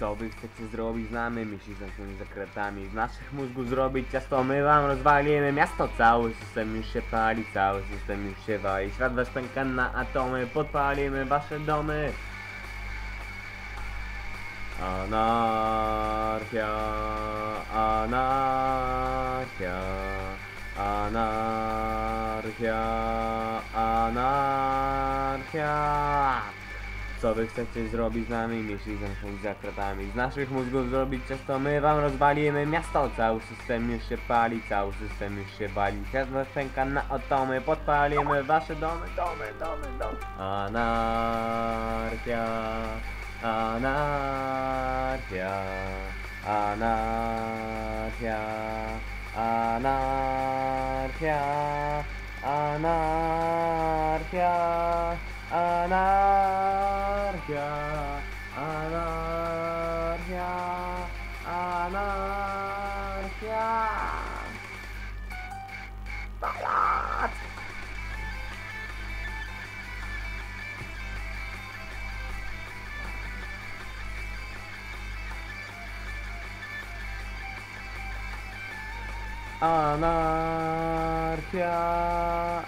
Co wy chcecie zrobić z nami? Myśli z naszymi zakretami. Z naszych mózgów zrobić ciasto, my wam rozwalimy miasto. Cały system już się pali, cały system już się wali. Świat was pęka na atomy, podpalimy wasze domy. Anarchia, anarchia, anarchia, anarchia. Co wy chcecie zrobić z nami, myśli z naszymi zakratami? Z naszych mózgów zrobić ciasto, my wam rozwalimy miasto. Cały system już się pali, cały system już się wali. Świat was pęka na atomy, podpalimy wasze domy, domy, domy, domy. Anarchia. Anarchia, anarchia, anarchia, anarchia, anarchia, anarchia, anarchia. Pajac! Anarchia,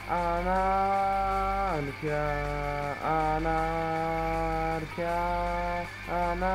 anarchia, anarchia, anarchia.